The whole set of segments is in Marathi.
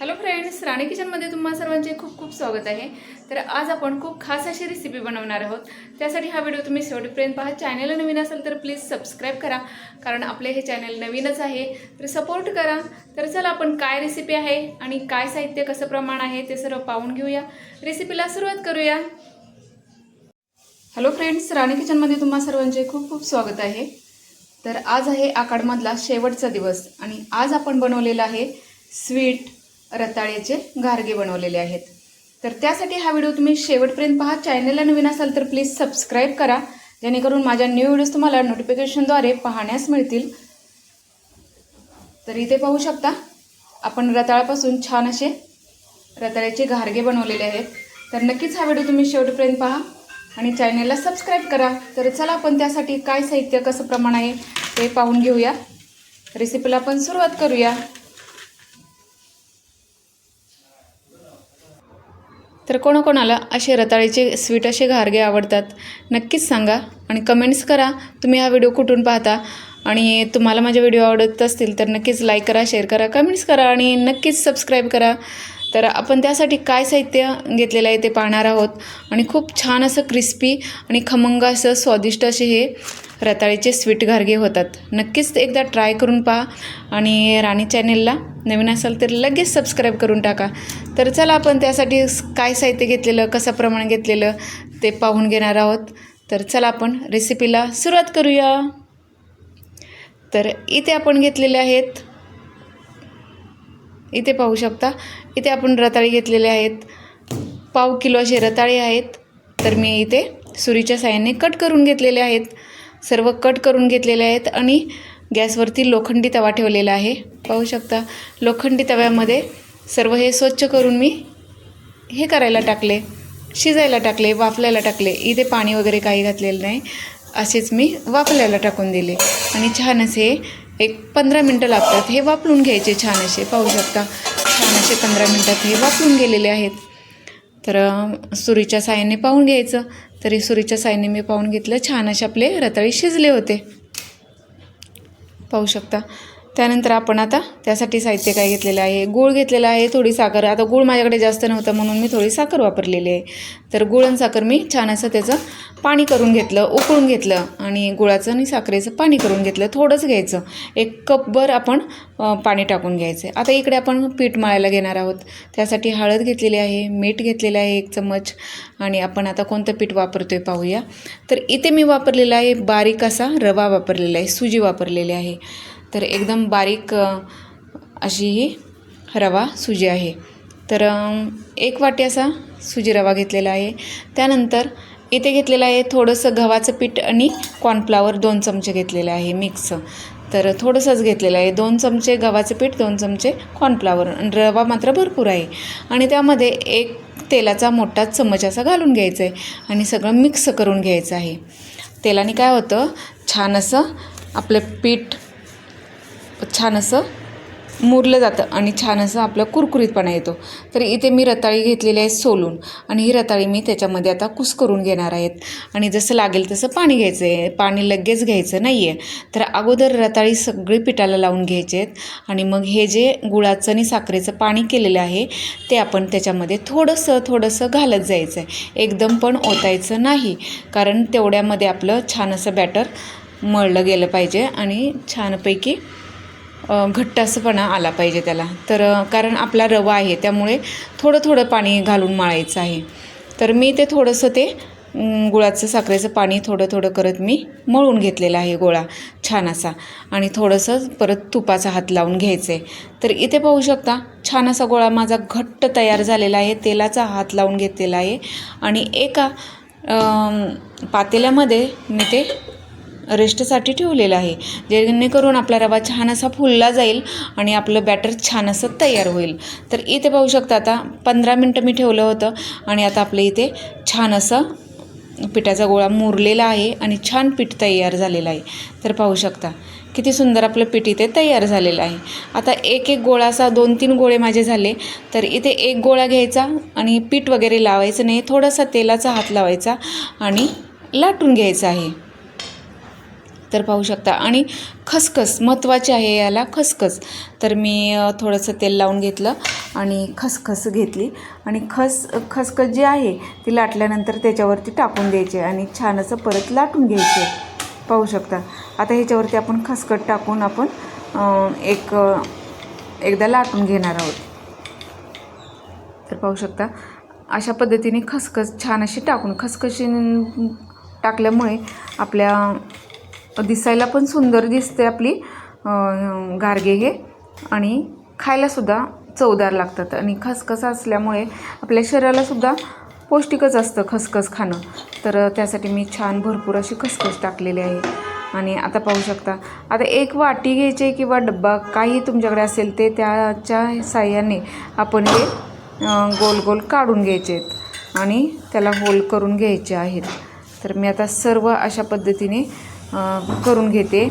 हॅलो फ्रेंड्स राणी किचनमध्ये तुम्हा सर्वांचे खूप खूप स्वागत आहे. तर आज आपण खूप खास अशी रेसिपी बनवणार आहोत. त्यासाठी हा व्हिडिओ तुम्ही शेवटपर्यंत पहा. चॅनल नवीन असेल तर प्लीज सबस्क्राईब करा. कारण आपले हे चॅनल नवीनच आहे. तर सपोर्ट करा. तर चला आपण काय रेसिपी आहे आणि काय साहित्य कसं प्रमाण आहे ते सर्व पाहून घेऊया. रेसिपीला सुरुवात करूया. हॅलो फ्रेंड्स राणी किचनमध्ये तुम्हा सर्वांचे खूप खूप स्वागत आहे. तर आज आहे आकाडमधला शेवटचा दिवस आणि आज आपण बनवलेला आहे स्वीट रताळ्याचे घारगे बनवलेले आहेत. तर त्यासाठी हा व्हिडिओ तुम्ही शेवटपर्यंत पहा. चॅनलला नवीन असाल तर प्लीज सबस्क्राईब करा. जेणेकरून माझ्या न्यू व्हिडिओज तुम्हाला नोटिफिकेशनद्वारे पाहण्यास मिळतील. तर इथे पाहू शकता आपण रताळापासून छान असे रताळ्याचे घारगे बनवलेले आहेत. तर नक्कीच हा व्हिडिओ तुम्ही शेवटपर्यंत पहा आणि चॅनलला सबस्क्राईब करा. तर चला आपण त्यासाठी काय साहित्य कसं प्रमाण आहे ते पाहून घेऊया. रेसिपीला आपण सुरुवात करूया. तर कोणाकोणाला असे रताळीचे स्वीट असे घारगे आवडतात नक्कीच सांगा आणि कमेंट्स करा. तुम्ही हा व्हिडिओ कुठून पाहता आणि तुम्हाला माझे व्हिडिओ आवडत असतील तर नक्कीच लाईक करा शेअर करा कमेंट्स करा आणि नक्कीच सबस्क्राईब करा. तर आपण त्यासाठी काय साहित्य घेतलेलं आहे ते पाहणार आहोत. आणि खूप छान असं क्रिस्पी आणि खमंग असं स्वादिष्ट असे हे रताळीचे स्वीट घारगे होतात. नक्कीच एकदा ट्राय करून पहा. आणि राणी चॅनेलला नवीन असाल तर लगेच सबस्क्राईब करून टाका. तर चला आपण त्यासाठी काय साहित्य घेतलेलं कसं प्रमाण घेतलेलं ते पाहून घेणार आहोत. तर चला आपण रेसिपीला सुरुवात करूया. तर इथे आपण घेतलेले आहेत. इथे पाहू शकता. इथे आपण रताळी घेतलेले आहेत. पाव किलो असे रताळे आहेत. तर मी इथे सुरीच्या साह्याने कट करून घेतलेले आहेत. सर्व कट करून घेतलेले आहेत आणि गॅसवरती लोखंडी तवा ठेवलेला आहे. पाहू शकता लोखंडी तव्यामध्ये सर्व हे स्वच्छ करून मी हे करायला टाकले शिजायला टाकले वाफलायला टाकले. इथे पाणी वगैरे काही घातलेलं नाही. असेच मी वाफलायला टाकून दिले. आणि छान असे एक पंधरा मिनटं लागतात. हे वापरून घ्यायचे छान असे. पाहू शकता छान असे पंधरा मिनटात हे वापरून गेलेले आहेत. तर सुरीच्या साह्याने पाहून घ्यायचं. तरी सुरीच्या साईने मी पाहून घेतलं. छान असे आपले रताळी शिजले होते. पाहू शकता. त्यानंतर आपण आता त्यासाठी साहित्य काय घेतलेलं आहे? गूळ घेतलेला आहे थोडी साखर. आता गूळ माझ्याकडे जास्त नव्हतं म्हणून मी थोडी साखर वापरलेली आहे. तर गुळ आणि साखर मी छान असं त्याचं पाणी करून घेतलं उकळून घेतलं. आणि गुळाचं आणि साखरेचं पाणी करून घेतलं थोडंच घ्यायचं. एक कपभर आपण पाणी टाकून घ्यायचं. आता इकडे आपण पीठ मळायला घेणार आहोत. त्यासाठी हळद घेतलेली आहे मीठ घेतलेलं आहे एक चम्मच आणि आपण आता कोणतं पीठ वापरतो आहे पाहूया. तर इथे मी वापरलेला आहे बारीक असा रवा वापरलेला आहे सुजी वापरलेली आहे. तर एकदम बारीक अशी ही रवा सुजी आहे. तर एक वाटी असा सुजी रवा घेतलेला आहे. त्यानंतर इथे घेतलेलं आहे थोडंसं गव्हाचं पीठ आणि कॉर्नफ्लावर दोन चमचे घेतलेलं आहे मिक्स तर थोडंसंच घेतलेलं आहे. दोन चमचे गव्हाचं पीठ दोन चमचे कॉर्नफ्लावर आणि रवा मात्र भरपूर आहे. आणि त्यामध्ये एक तेलाचा मोठा चमच असा घालून घ्यायचा आहे आणि सगळं मिक्स करून घ्यायचं आहे. तेलाने काय होतं? छान असं आपलं पीठ छान असं मुरलं जातं आणि छान असं आपलं कुरकुरीतपणा येतो. तर इथे मी रताळी घेतलेली आहे सोलून आणि ही रताळी मी त्याच्यामध्ये आता कुस करून घेणार आहेत. आणि जसं लागेल तसं पाणी घ्यायचं आहे पाणी लगेच घ्यायचं नाही आहे तर अगोदर रताळी सगळी पिठाला लावून घ्यायचे आहेत आणि मग हे जे गुळाचं आणि साखरेचं पाणी केलेलं आहे ते आपण त्याच्यामध्ये थोडंसं थोडंसं घालत जायचं आहे एकदम पण ओतायचं नाही. कारण तेवढ्यामध्ये आपलं छान असं बॅटर मळलं गेलं पाहिजे आणि छानपैकी अ, घट्ट असंपणा आला पाहिजे त्याला. तर कारण आपला रवा आहे त्यामुळे थोडं थोडं पाणी घालून मळायचं आहे. तर मी ते थोडंसं ते गुळाचं साखरेचं पाणी थोडं थोडं करत मी मळून घेतलेलं आहे गोळा छान असा. आणि थोडंसं परत तुपाचा हात लावून घ्यायचं आहे तर इथे पाहू शकता छान असा गोळा माझा घट्ट तयार झालेला आहे तेलाचा हात लावून घेतलेला आहे. आणि एका पातेल्यामध्ये मी ते रेस्टसाठी ठेवलेलं आहे. जेणेकरून आपला रवा छान असा फुलला जाईल आणि आपलं बॅटर छान असं तयार होईल. तर इथे पाहू शकता आता पंधरा मिनटं मी ठेवलं होतं आणि आता आपलं इथे छान असं पिठाचा गोळा मुरलेला आहे आणि छान पीठ तयार झालेलं आहे. तर पाहू शकता किती सुंदर आपलं पीठ इथे तयार झालेलं आहे. आता एक एक गोळा असा दोन तीन गोळे माझे झाले. तर इथे एक गोळा घ्यायचा आणि पीठ वगैरे लावायचं नाही. थोडासा तेलाचा हात लावायचा आणि लाटून घ्यायचा आहे. तर पाहू शकता. आणि खसखस महत्त्वाची आहे याला खसखस. तर मी थोडंसं तेल लावून घेतलं आणि खसखस घेतली. आणि खस खसखस जी आहे ती लाटल्यानंतर त्याच्यावरती टाकून द्यायचे आणि छान असं परत लाटून घ्यायचे. पाहू शकता. आता ह्याच्यावरती आपण खसखस टाकून आपण एक एकदा लाटून घेणार आहोत. तर पाहू शकता. अशा पद्धतीने खसखस छान अशी टाकून खसखशी टाकल्यामुळे आपल्या दिसायला पण सुंदर दिसते आपली गारगे हे. आणि खायलासुद्धा चवदार लागतात. आणि खसखस असल्यामुळे आपल्या शरीरालासुद्धा पौष्टिकच असतं खसखस खाणं. तर त्यासाठी मी छान भरपूर अशी खसखस टाकलेली आहे. आणि आता पाहू शकता. आता एक वाटी घ्यायची किंवा डब्बा काही तुमच्याकडे असेल ते त्याच्या साह्याने आपण हे गोल गोल काढून घ्यायचे आहेत. आणि त्याला होल करून घ्यायचे आहेत. तर मी आता सर्व अशा पद्धतीने करून घेते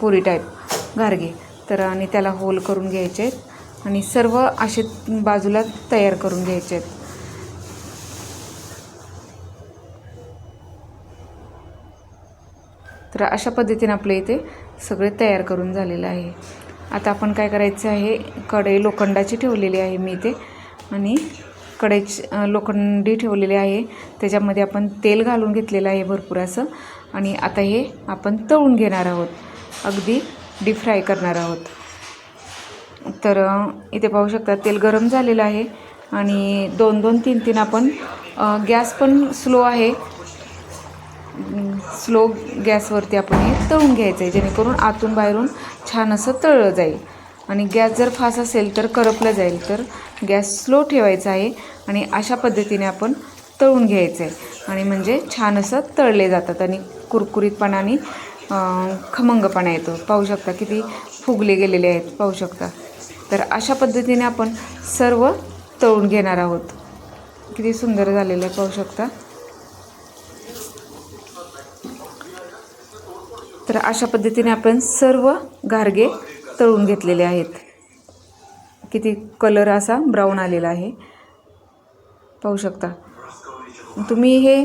पुरी टाईप घारगे. तर आणि त्याला होल करून घ्यायचे आहेत. आणि सर्व असे बाजूला तयार करून घ्यायचे आहेत. तर अशा पद्धतीने आपले इथे सगळे तयार करून झालेलं आहे. आता आपण काय करायचं आहे कढई लोखंडाची ठेवलेली आहे मी इथे. आणि कडेच लोखंडी ठेवलेली आहे. त्याच्यामध्ये आपण तेल घालून घेतलेलं आहे भरपूर असं. आणि आता हे आपण तळून घेणार आहोत. अगदी डीप फ्राय करणार आहोत. तर इथे पाहू शकता तेल गरम झालेलं आहे. आणि दोन दोन तीन तीन आपण गॅस पण स्लो आहे. स्लो गॅसवरती आपण हे तळून घ्यायचं आहे जेणेकरून आतून बाहेरून छान असं तळलं जाईल. आणि गॅस जर फास्ट असेल तर करपलं जाईल. तर गॅस स्लो ठेवायचा आहे आणि अशा पद्धतीने आपण तळून घ्यायचं आहे आणि म्हणजे छान असं तळले जातात आणि कुरकुरीतपणा आणि खमंगपणा येतो. पाहू शकता किती फुगले गेलेले आहेत. पाहू शकता. तर अशा पद्धतीने आपण सर्व तळून घेणार आहोत. किती सुंदर झालेलं आहे. पाहू शकता. तर अशा पद्धतीने आपण सर्व गारगे तळून घेतलेले आहेत. किती कलर असा ब्राऊन आलेला आहे. पाहू शकता. तुम्ही हे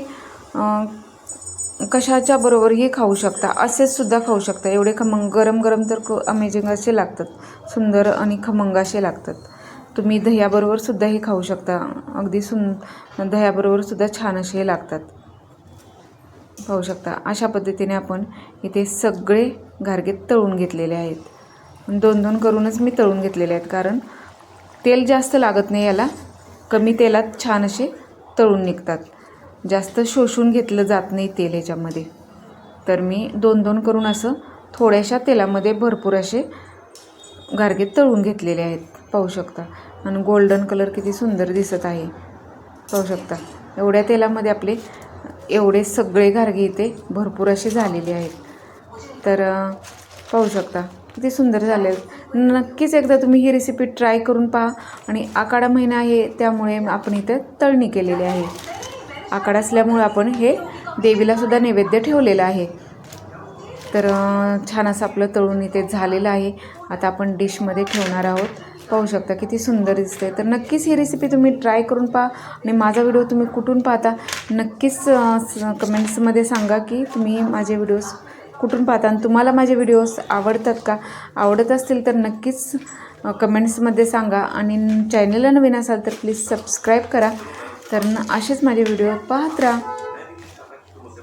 कशाच्या बरोबरही खाऊ शकता? असेच सुद्धा खाऊ शकता. एवढे खमंग गरम गरम तर अमेझिंग असे लागतात. सुंदर आणि खमंग असे लागतात. तुम्ही दह्याबरोबर सुद्धा हे खाऊ शकता. अगदी सुं दह्याबरोबर सुद्धा छान असे लागतात. पाहू शकता. अशा पद्धतीने आपण इथे सगळे घारगे तळून घेतलेले आहेत. दोन दोन करूनच मी तळून घेतलेले आहेत कारण तेल जास्त लागत नाही याला. कमी तेलात छान असे तळून निघतात. जास्त शोषून घेतलं जात नाही तेल ह्याच्यामध्ये तर मी दोन दोन करून असं थोड्याशा तेलामध्ये भरपूर असे गारगे तळून घेतलेले आहेत. पाहू शकता. आणि गोल्डन कलर किती सुंदर दिसत आहे. पाहू शकता. एवढ्या तेलामध्ये आपले एवढे सगळे घारगे इथे भरपूर असे झालेले आहेत. तर पाहू शकता. किती सुंदर झाले. आहेत. नक्कीच एकदा तुम्ही ही रेसिपी ट्राय करून पहा. आणि आकाडा महिना आहे त्यामुळे आपण इथे तळणी केलेली आहे. आकाडा असल्यामुळं आपण हे देवीलासुद्धा नैवेद्य ठेवलेलं आहे. तर छान असं आपलं तळून इथे झालेलं आहे. आता आपण डिशमध्ये ठेवणार आहोत. पाहू शकता किती सुंदर दिसते तर नक्कीच ही रेसिपी तुम्ही ट्राय करून पहा. आणि माझा व्हिडिओ तुम्ही कुठून पाहता नक्कीच कमेंट्समध्ये सांगा की तुम्ही माझे व्हिडिओज कुठून पाहता आणि तुम्हाला माझे व्हिडिओज आवडतात का? आवडत असतील तर नक्कीच कमेंट्समध्ये सांगा. आणि चॅनलला नवीन असाल तर प्लीज सबस्क्राईब करा. तर असेच माझे व्हिडिओ पाहत राहा.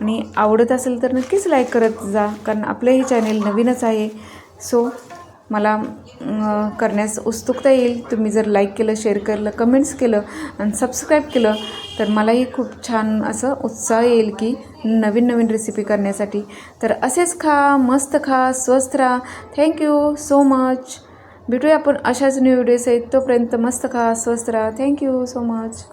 आणि आवडत असेल तर नक्कीच लाईक करत जा कारण आपलं हे चॅनेल नवीनच आहे. सो मला करण्यास उत्सुकता येईल. तुम्ही जर लाईक केलं शेअर केलं कमेंट्स केलं आणि सबस्क्राईब केलं तर मलाही खूप छान असं उत्साह येईल की नवीन नवीन रेसिपी करण्यासाठी. तर असेच खा मस्त खा स्वस्त राहा. थँक्यू सो मच भेटूया आपण अशाच न्यू व्हिडिओ आहेत. तोपर्यंत मस्त खा स्वस्त राहा. Thank you so much